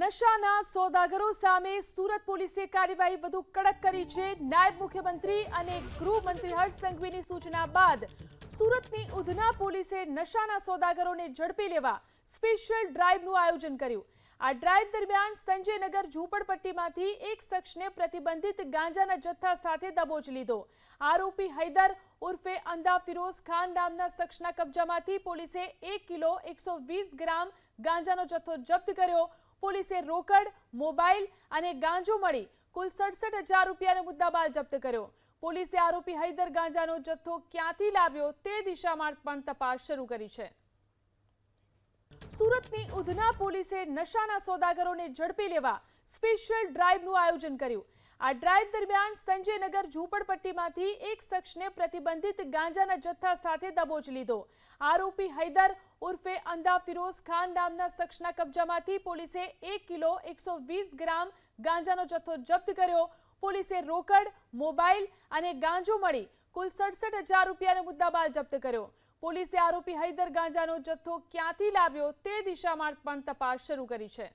નશાના સોદાગરો સામે સુરત પોલીસે કાર્યવાહી વધુ કડક કરી છે. નાયબ મુખ્યમંત્રી અને ગૃહમંત્રી હર્ષ સંઘવીની સૂચના બાદ સુરતની ઉધના પોલીસે નશાના સોદાગરોને ઝડપી લેવા સ્પેશિયલ ડ્રાઈવનું આયોજન કર્યું. આ ડ્રાઈવ દરમિયાન સંજયનગર ઝૂંપડપટ્ટીમાંથી એક શખ્સને પ્રતિબંધિત ગાંજાના જથ્થા સાથે દબોચ લીધો. આરોપી હૈદર ઉર્ફે અંદા ફિરોઝ ખાન નામના શખ્સના કબજામાંથી પોલીસે એક કિલો એકસો ગ્રામ ગાંજાનો જથ્થો જપ્ત કર્યો. પોલીસે રોકડ, મોબાઈલ અને ગાંજો મળી કુલ સડસઠ હજાર રૂપિયાનો મુદ્દામાલ જપ્ત કર્યો. પોલીસે આરોપી હૈદર ગાંજાનો જથ્થો ક્યાંથી લાવ્યો તે દિશામાં પણ તપાસ શરૂ કરી છે. સુરતની ઉધના પોલીસે નશાના સોદાગરોને ઝડપી લેવા સ્પેશિયલ ડ્રાઈવનું આયોજન કર્યું. આ ડ્રાઈવ દરમિયાન સંજયનગર ઝૂંપડપટ્ટીમાંથી એક શખ્સને પ્રતિબંધિત ગાંજાના જથ્થા સાથે દબોચ લીધો. આરોપી હૈદર ઉર્ફે અંદા ફિરોઝ ખાન નામના શખ્સના કબજામાંથી પોલીસે એક કિલો એકસો ગ્રામ ગાંજાનો જથ્થો જપ્ત કર્યો. પોલીસે રોકડ, મોબાઈલ અને ગાંજો મળી કુલ સડસઠ હજાર રૂપિયાનો મુદ્દામાલ જપ્ત કર્યો. પોલીસે આરોપી હૈદર ગાંજાનો જથ્થો ક્યાંથી લાવ્યો તે દિશામાં પણ તપાસ શરૂ કરી છે.